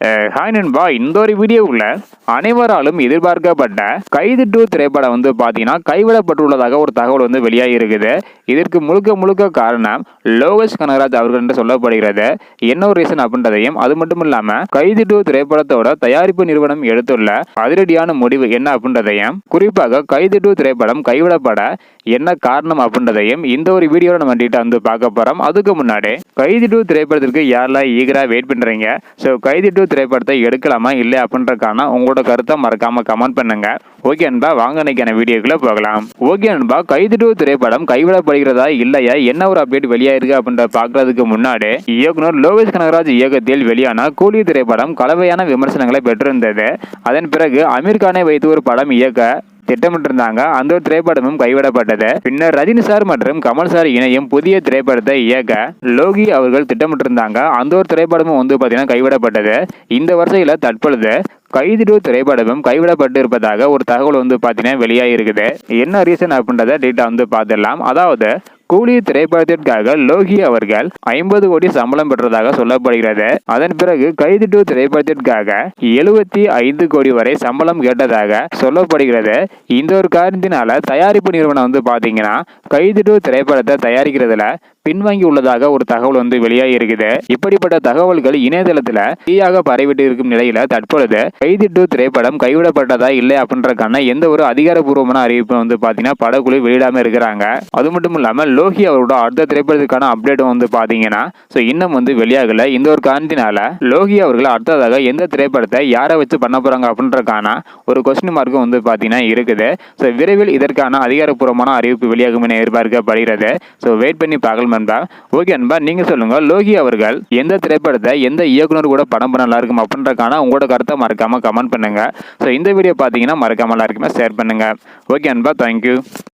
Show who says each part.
Speaker 1: Hi நண்பா இந்த ஒரு வீடியோவில் அனைவராலும் எதிர்பார்க்கப்பட்ட கைது டூ திரைப்படம் வந்து பார்த்தீங்கன்னா கைவிடப்பட்டுள்ளதாக ஒரு தகவல் வந்து வெளியாகி இருக்குது இதற்கு முழுக்க முழுக்க காரணம் லோகேஷ் கனகராஜ் அவர்கள் என்று சொல்லப்படுகிறது. என்ன ஒரு ரீசன் அப்படின்றதையும் அது மட்டும் இல்லாமல் கைது டூ திரைப்படத்தோட தயாரிப்பு நிறுவனம் எடுத்துள்ள அதிரடியான முடிவு என்ன அப்படின்றதையும் குறிப்பாக கைது டூ திரைப்படம் கைவிடப்பட என்ன காரணம் அப்படின்றதையும் இந்த ஒரு வீடியோவில் நம்ம டீட்டா வந்து பார்க்க போகிறோம் அதுக்கு முன்னாடி கைது டூ திரைப்படத்திற்கு யாரெல்லாம் ஈகராக வெயிட் பண்ணுறீங்க ஸோ கைது டூ திரைப்படத்தை எடுக்கலாமா இல்லை அப்படின்றக்கான உங்களோட கருத்தை மறக்காம கமெண்ட் பண்ணுங்க. ஓகே அன்பா வாங்க நினைக்கிற வீடியோக்குள்ள போகலாம். ஓகே அன்பா கைது டூ திரைப்படம் கைவிடப்படுகிறதா இல்லையா? என்ன ஒரு அப்டேட் வெளியாயிருக்கு அப்படின்ற பார்க்கறதுக்கு முன்னாடி இயக்குனர் லோகேஷ் கனகராஜ் இயக்கத்தில் வெளியான கூலி திரைப்படம் கலவையான விமர்சனங்களை பெற்றிருந்தது. அதன் பிறகு அமீர் கானை வைத்து ஒரு படம் இயக்க திட்டமிட்டிருந்தாங்க. அந்த ஒரு திரைப்படமும் கைவிடப்பட்டது. பின்னர் ரஜினி சார் மற்றும் கமல் சார் இணையும் புதிய திரைப்படத்தை இயக்க லோகி அவர்கள் திட்டமிட்டிருந்தாங்க. அந்த ஒரு திரைப்படமும் வந்து பார்த்தீங்கன்னா கைவிடப்பட்டது. இந்த வரிசையில் தற்பொழுது கைதிடு டூ திரைப்படமும் கைவிடப்பட்டு இருப்பதாக ஒரு தகவல் வந்து பார்த்தீங்கன்னா வெளியாகி இருக்குது. என்ன ரீசன் அப்படின்றத டீட்டா வந்து பார்த்துடலாம். அதாவது கூலி திரைப்படத்திற்காக லோகி அவர்கள் ஐம்பது கோடி சம்பளம் பெற்றதாக சொல்லப்படுகிறது. அதன் பிறகு கைது டூ திரைப்படத்திற்காக எழுபத்தி ஐந்து கோடி வரை சம்பளம் கேட்டதாக சொல்லப்படுகிறது. இந்த ஒரு காரணத்தினால தயாரிப்பு நிறுவனம் வந்து பாத்தீங்கன்னா கைது டூ திரைப்படத்தை தயாரிக்கிறதுல பின்வாங்கி உள்ளதாக ஒரு தகவல் வந்து வெளியாகி இருக்குது இப்படிப்பட்ட தகவல்கள் இணையதளத்துல தீயாக பரவிட்டு இருக்கும் நிலையில தற்பொழுது கைது டூ திரைப்படம் கைவிடப்பட்டதா இல்லை அப்படின்றக்கான எந்த ஒரு அதிகாரப்பூர்வமான அறிவிப்பு வந்து பாத்தீங்கன்னா படக்குழு வெளியிடாம இருக்கிறாங்க. அது மட்டும் இல்லாமல் லோகி அவரோட அடுத்த திரைப்படத்துக்கான அப்டேட்டும் வந்து பாத்தீங்கன்னா ஸோ இன்னும் வந்து வெளியாகல. இந்த ஒரு காரணத்தினால லோகி அவர்கள் அடுத்ததாக எந்த திரைப்படத்தை யாரை வச்சு பண்ண போறாங்க அப்படின்றக்கான ஒரு கொஸ்டின் மார்க்கும் வந்து பாத்தீங்கன்னா இருக்குது. ஸோ விரைவில் இதற்கான அதிகாரப்பூர்வமான அறிவிப்பு வெளியாகும் என எதிர்பார்க்கப்படுகிறது. ஸோ வெயிட் பண்ணி பார்க்கலாம் நண்பா. ஓகே நண்பா நீங்க சொல்லுங்க லோகி அவர்கள் எந்த திரைப்படத்தை எந்த இயக்குனர் கூட படம் பண்ண நல்லா இருக்கும் அப்படின்றக்கான உங்களோட கருத்தை மறக்காம கமெண்ட் பண்ணுங்க. ஸோ இந்த வீடியோ பார்த்தீங்கன்னா மறக்காம எல்லாருக்குமே ஷேர் பண்ணுங்க. ஓகே அன்பா தேங்க்யூ